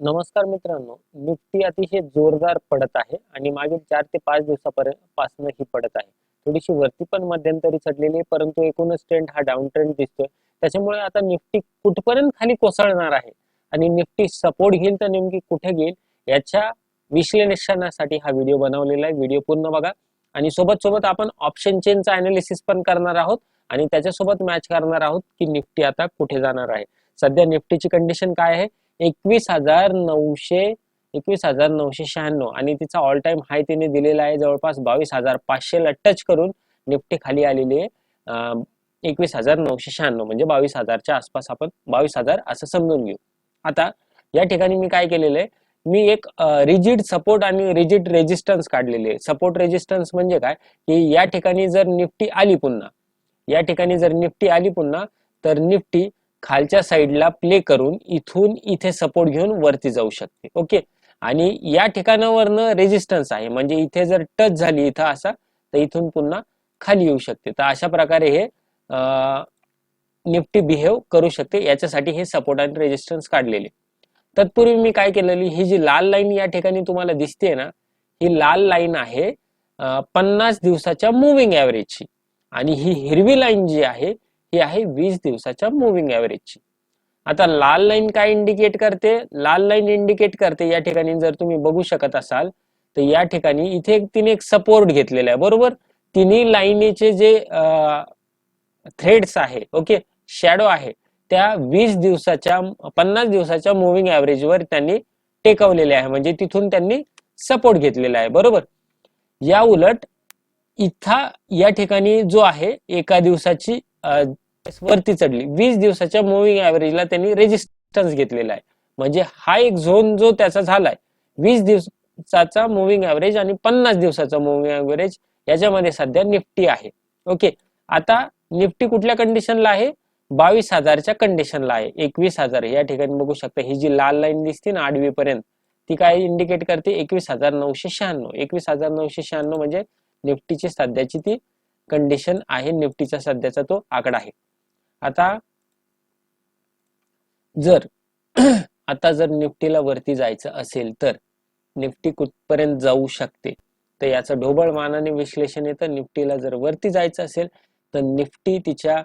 नमस्कार मित्रांनो निफ्टी अतिशय जोरदार पडत आहे आणि मागील चार ते पाच दिवसापर्यंत पासून ही पडत आहे. थोडीशी वरती पण मध्यंतरी चढलेली आहे परंतु एकूणच ट्रेंड हा डाऊन ट्रेंड दिसतोय. त्याच्यामुळे आता निफ्टी कुठपर्यंत खाली कोसळणार आहे? आणि निफ्टी सपोर्ट घेईल तर नेमकी कुठे घेईल? याच्या विश्लेषणासाठी हा व्हिडिओ बनवलेला आहे. व्हिडिओ पूर्ण बघा. आणि सोबत सोबत आपण ऑप्शन चेनचा अनालिसिस पण करणार आहोत आणि त्याच्यासोबत मॅच करणार आहोत की निफ्टी आता कुठे जाणार आहे. सध्या निफ्टीची कंडिशन काय आहे? एकवीस हजार नऊशे एकवीस हजार नऊशे शहाण्णव. आणि तिचा ऑल टाइम हाय तिने दिलेला आहे जवळपास बावीस हजार पाचशे ला टच करून निफ्टी खाली आलेली आहे. एकवीस हजार नऊशे शहाण्णव म्हणजे बावीस हजारच्या आसपास आपण बावीस हजार असं समजून घेऊ. आता या ठिकाणी मी काय केलेलं आहे? मी एक रिजिड सपोर्ट आणि रिजिड रेजिस्टन्स काढलेले आहे. सपोर्ट रेजिस्टन्स म्हणजे काय? की या ठिकाणी जर निफ्टी आली पुन्हा या ठिकाणी जर निफ्टी आली पुन्हा तर निफ्टी खालच्या साईडला प्ले करून इथून इथे सपोर्ट घेऊन वरती जाऊ शकते. ओके आणि या ठिकाणावरनं रेजिस्टन्स आहे. म्हणजे इथे जर टच झाली इथं असा तर इथून पुन्हा खाली येऊ शकते. तर अशा प्रकारे हे निफ्टी बिहेव करू शकते. याच्यासाठी हे सपोर्ट आणि रेजिस्टन्स काढलेले. तत्पूर्वी मी काय केलेली ही जी लाल लाईन या ठिकाणी तुम्हाला दिसते ना ही लाल लाईन आहे पन्नास दिवसाच्या मुव्हिंग ॲव्हरेजची आणि ही हिरवी लाईन जी आहे ही आहे वीस दिवसाच्या मुव्हिंग ॲव्हरेजची आता लाल लाईन काय इंडिकेट करते? लाल लाईन इंडिकेट करते या ठिकाणी. जर तुम्ही बघू शकत असाल तर या ठिकाणी इथे तिने एक सपोर्ट घेतलेला आहे. बरोबर? तिन्ही लाईनीचे जे थ्रेड्स आहे ओके? शॅडो आहे त्या वीस दिवसाच्या पन्नास दिवसाच्या मुव्हिंग ॲव्हरेजवर त्यांनी टेकवलेले आहे. म्हणजे तिथून त्यांनी सपोर्ट घेतलेला आहे. बरोबर? या उलट इथं या ठिकाणी जो आहे एका दिवसाची वरती चढली. वीस दिवसाच्या मुव्हिंग ऍव्हरेजला त्यांनी रेजिस्टन्स घेतलेला आहे. म्हणजे हा एक झोन जो त्याचा झालाय वीस दिवसाचा मुव्हिंग ऍव्हरेज आणि पन्नास दिवसाचा मुव्हिंग ऍव्हरेज याच्यामध्ये सध्या निफ्टी आहे. ओके आता निफ्टी कुठल्या कंडिशनला आहे? बावीस हजारच्या कंडिशनला आहे. एकवीस हजार या ठिकाणी बघू शकता. ही जी लाल लाईन दिसते ना आडवी पर्यंत ती काय इंडिकेट करते? एकवीस हजार नऊशे शहाण्णव. एकवीस हजार नऊशे शहाण्णव म्हणजे निफ्टीची सध्याची ती कंडिशन आहे निफ्टीचा सध्याचा तो आकडा आहे. आता जर आता जर निफ्टीला वरती जायचं असेल तर निफ्टी कुठपर्यंत जाऊ शकते? तर याचं ढोबळ मानाने विश्लेषण येतं. निफ्टीला जर वरती जायचं असेल तर निफ्टी तिच्या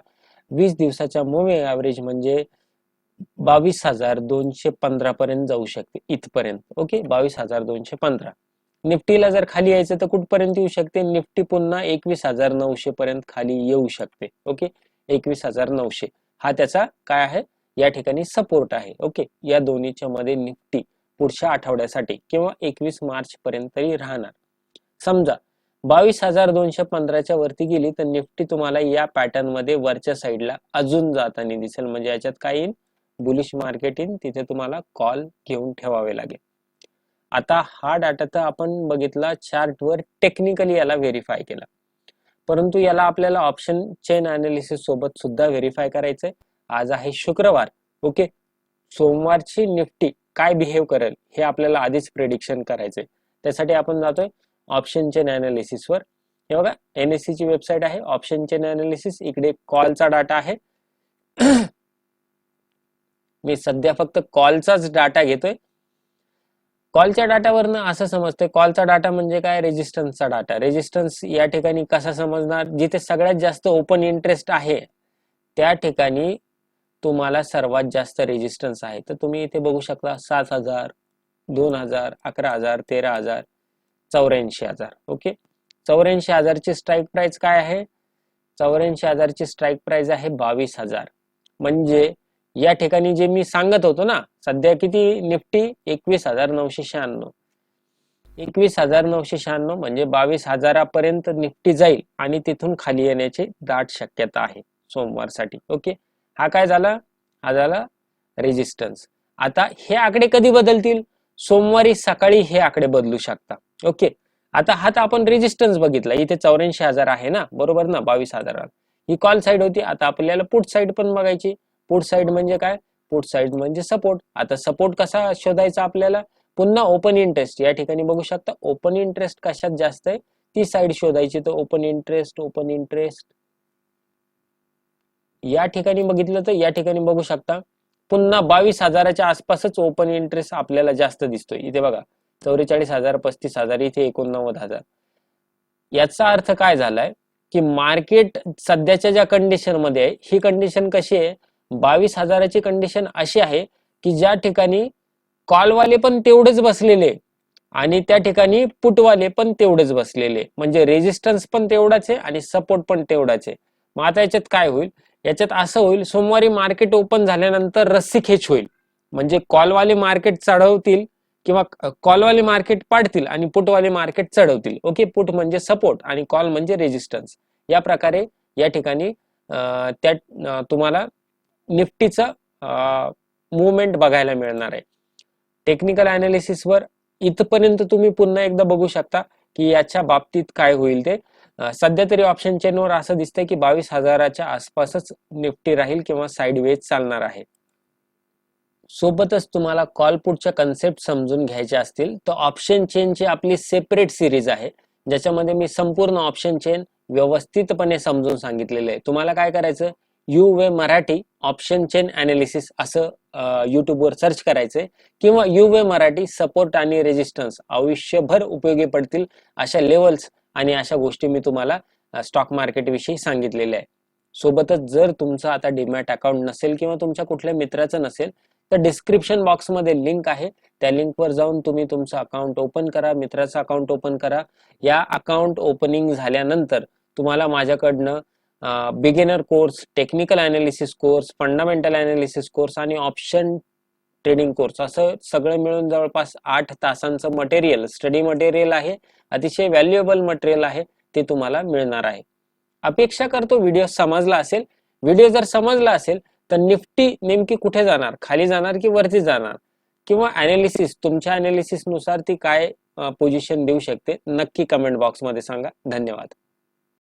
वीस दिवसाच्या मुव्हिंग ॲव्हरेज म्हणजे बावीस हजार दोनशे पंधरा पर्यंत जाऊ शकते इथपर्यंत. ओके? बावीस हजार दोनशे पंधरा. निफ्टीला जर खाली यायचं तर कुठपर्यंत येऊ शकते? निफ्टी पुन्हा एकवीस हजार नऊशे पर्यंत खाली येऊ शकते. ओके? एकवीस हजार नऊशे. हा त्याचा काय आहे? या ठिकाणी सपोर्ट आहे. ओके? या दोन्हीच्या मध्ये निफ्टी पुढच्या आठवड्यासाठी किंवा एकवीस मार्च पर्यंत तरी राहणार. समजा बावीस हजार दोनशे पंधराच्या वरती गेली तर निफ्टी तुम्हाला या पॅटर्नमध्ये वरच्या साईडला अजून जाताना दिसेल. म्हणजे याच्यात काय येईल? बुलिश मार्केट येईल. तिथे तुम्हाला कॉल घेऊन ठेवावे लागेल. आता हा डाटा तर आपण बघितला चार्टवर टेक्निकली याला व्हेरीफाय केला. परंतु याला आपल्याला ऑप्शन चेन अनालिसिस सोबत सुद्धा व्हेरीफाय करायचंय. आज आहे शुक्रवार ओके सोमवारची निफ्टी काय बिहेव करेल हे आपल्याला आधीच प्रेडिक्शन करायचंय. त्यासाठी आपण जातोय ऑप्शन चेन अनालिसिसवर हे बघा एनएससी ची वेबसाईट आहे ऑप्शन चेन अनालिसिस इकडे कॉलचा डाटा आहे. मी सध्या फक्त कॉलचाच डाटा घेतोय. कॉलच्या डाटावरनं असं समजतंय. कॉलचा डाटा म्हणजे काय? रेजिस्टन्सचा डाटा. रेजिस्टन्स या ठिकाणी कसा समजणार? जिथे सगळ्यात जास्त ओपन इंटरेस्ट आहे त्या ठिकाणी तुम्हाला सर्वात जास्त रेजिस्टन्स आहे. तर तुम्ही इथे बघू शकता सात हजार दोन हजार अकरा हजार तेरा हजार चौऱ्याऐंशी हजार. ओके? चौऱ्याऐंशी हजारची स्ट्राईक प्राइस काय आहे? चौऱ्याऐंशी हजारची स्ट्राईक प्राइस आहे बावीस हजार. म्हणजे या ठिकाणी जे मी सांगत होतो ना सध्या किती निफ्टी? एकवीस हजार नऊशे शहाण्णव. एकवीस हजार नऊशे शहाण्णव म्हणजे बावीस हजारापर्यंत निफ्टी जाईल आणि तिथून खाली येण्याची दाट शक्यता आहे सोमवारसाठी. ओके? हा काय झाला? हा झाला रेजिस्टन्स आता हे आकडे कधी बदलतील? सोमवारी सकाळी हे आकडे बदलू शकता. ओके? आता हा तर आपण रेजिस्टन्स बघितला. इथे चौऱ्याऐंशी हजार आहे ना? बरोबर ना? बावीस हजार ही कॉल साईड होती. आता आपल्याला पुट साईड पण बघायची. पुट साईड म्हणजे काय? पुट साईड म्हणजे सपोर्ट आता सपोर्ट कसा शोधायचा आपल्याला? पुन्हा ओपन इंटरेस्ट या ठिकाणी बघू शकता ओपन इंटरेस्ट कशात जास्त आहे? ती साईड शोधायची. तर ओपन इंटरेस्ट ओपन इंटरेस्ट या ठिकाणी बघितलं तर या ठिकाणी बघू शकता पुन्हा बावीस हजाराच्या आसपासच ओपन इंटरेस्ट आपल्याला जास्त दिसतोय. इथे बघा चौवेचाळीस हजार पस्तीस हजार इथे एकोणनव्वद हजार. याचा अर्थ काय झालाय? की मार्केट सध्याच्या ज्या कंडिशनमध्ये आहे ही कंडिशन कशी आहे? बावीस हजाराची कंडिशन अशी आहे की ज्या ठिकाणी कॉलवाले पण तेवढेच बसलेले आणि त्या ठिकाणी पुटवाले पण तेवढेच बसलेले. म्हणजे रेजिस्टन्स पण तेवढाच आहे आणि सपोर्ट पण तेवढाच आहे. मग आता याच्यात काय होईल? याच्यात असं होईल सोमवारी मार्केट ओपन झाल्यानंतर रस्सी खेच होईल. म्हणजे कॉलवाले मार्केट चढवतील किंवा कॉलवाले मार्केट पाडतील आणि पुटवाले मार्केट चढवतील. ओके पुट म्हणजे सपोर्ट आणि कॉल म्हणजे रेजिस्टन्स या प्रकारे या ठिकाणी त्या तुम्हाला निफ्टीचं मुवमेंट बघायला मिळणार आहे. टेक्निकल अनालिसिसवर इथपर्यंत तुम्ही पुन्हा एकदा बघू शकता की याच्या बाबतीत काय होईल ते. सध्या तरी ऑप्शन चेनवर असं दिसतंय की बावीस हजाराच्या आसपासच निफ्टी राहील किंवा साईड वेज चालणार आहे. सोबतच तुम्हाला कॉल पुटच्या कन्सेप्ट समजून घ्यायचे असतील तर ऑप्शन चेनची आपली सेपरेट सिरीज आहे ज्याच्यामध्ये मी संपूर्ण ऑप्शन चेन व्यवस्थितपणे समजून सांगितलेलं आहे. तुम्हाला काय करायचं? You way Marathi option chain analysis असं युट्यूबवर सर्च करायचंय. किंवा यू वे मराठी सपोर्ट आणि रेजिस्टन्स आयुष्यभर उपयोगी पडतील अशा लेवल्स आणि अशा गोष्टी मी तुम्हाला स्टॉक मार्केट विषयी सांगितलेल्या आहे सोबतच जर तुमचं आता डिमॅट अकाउंट नसेल किंवा तुमच्या कुठल्या मित्राचं नसेल तर डिस्क्रिप्शन बॉक्समध्ये लिंक आहे. त्या लिंकवर जाऊन तुम्ही तुमचं अकाउंट ओपन करा मित्राचं अकाउंट ओपन करा. या अकाउंट ओपनिंग झाल्यानंतर तुम्हाला माझ्याकडनं beginner course technical analysis course fundamental analysis course आणि ऑप्शन ट्रेडिंग कोर्स असं सगळं मिळून जवळपास आठ तासांचं मटेरियल स्टडी मटेरियल आहे. अतिशय व्हॅल्युएबल मटेरियल आहे. ते तुम्हाला मिळणार आहे. अपेक्षा करतो व्हिडिओ समजला असेल. व्हिडिओ जर समजला असेल तर निफ्टी नेमकी कुठे जाणार? खाली जाणार की वरती जाणार? किंवा अनालिसिस तुमच्या अनालिसिसनुसार ती काय पोझिशन देऊ शकते? नक्की कमेंट बॉक्समध्ये सांगा. धन्यवाद.